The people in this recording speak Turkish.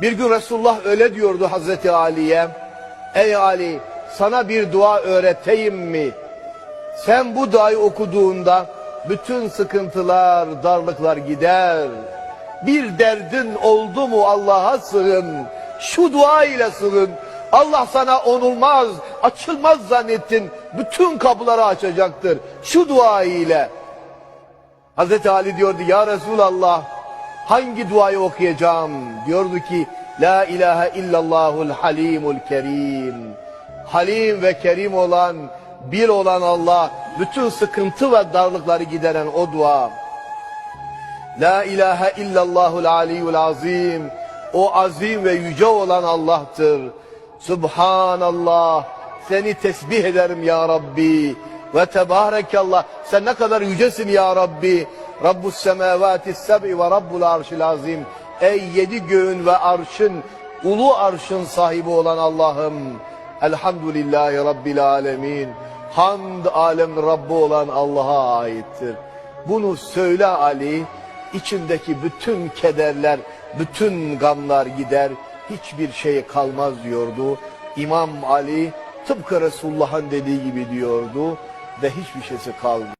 Bir gün Resulullah öyle diyordu Hazreti Ali'ye. Ey Ali sana bir dua öğreteyim mi? Sen bu duayı okuduğunda bütün sıkıntılar, darlıklar gider. Bir derdin oldu mu Allah'a sığın. Şu dua ile sığın. Allah sana onulmaz, açılmaz zannettin. Bütün kapıları açacaktır. Şu dua ile. Hazreti Ali diyordu ya Resulallah hangi duayı okuyacağım? Diyordu ki La ilahe illallahul halimul kerim. Halim ve kerim olan, bir olan Allah, bütün sıkıntı ve darlıkları gideren o dua. La ilahe illallahul aliyyul azim. O azim ve yüce olan Allah'tır. Subhanallah. Seni tesbih ederim ya Rabbi. Ve tebarekallah. Sen ne kadar yücesin ya Rabbi. Rabbus semavati seb'i ve Rabbul arşil azim. Ey yedi göğün ve arşın, ulu arşın sahibi olan Allah'ım. Elhamdülillahi Rabbil alemin. Hamd alem Rabbi olan Allah'a aittir. Bunu söyle Ali, içindeki bütün kederler, bütün gamlar gider, hiçbir şey kalmaz diyordu. İmam Ali tıpkı Resulullah'ın dediği gibi diyordu ve hiçbir şeysi kalmıyor.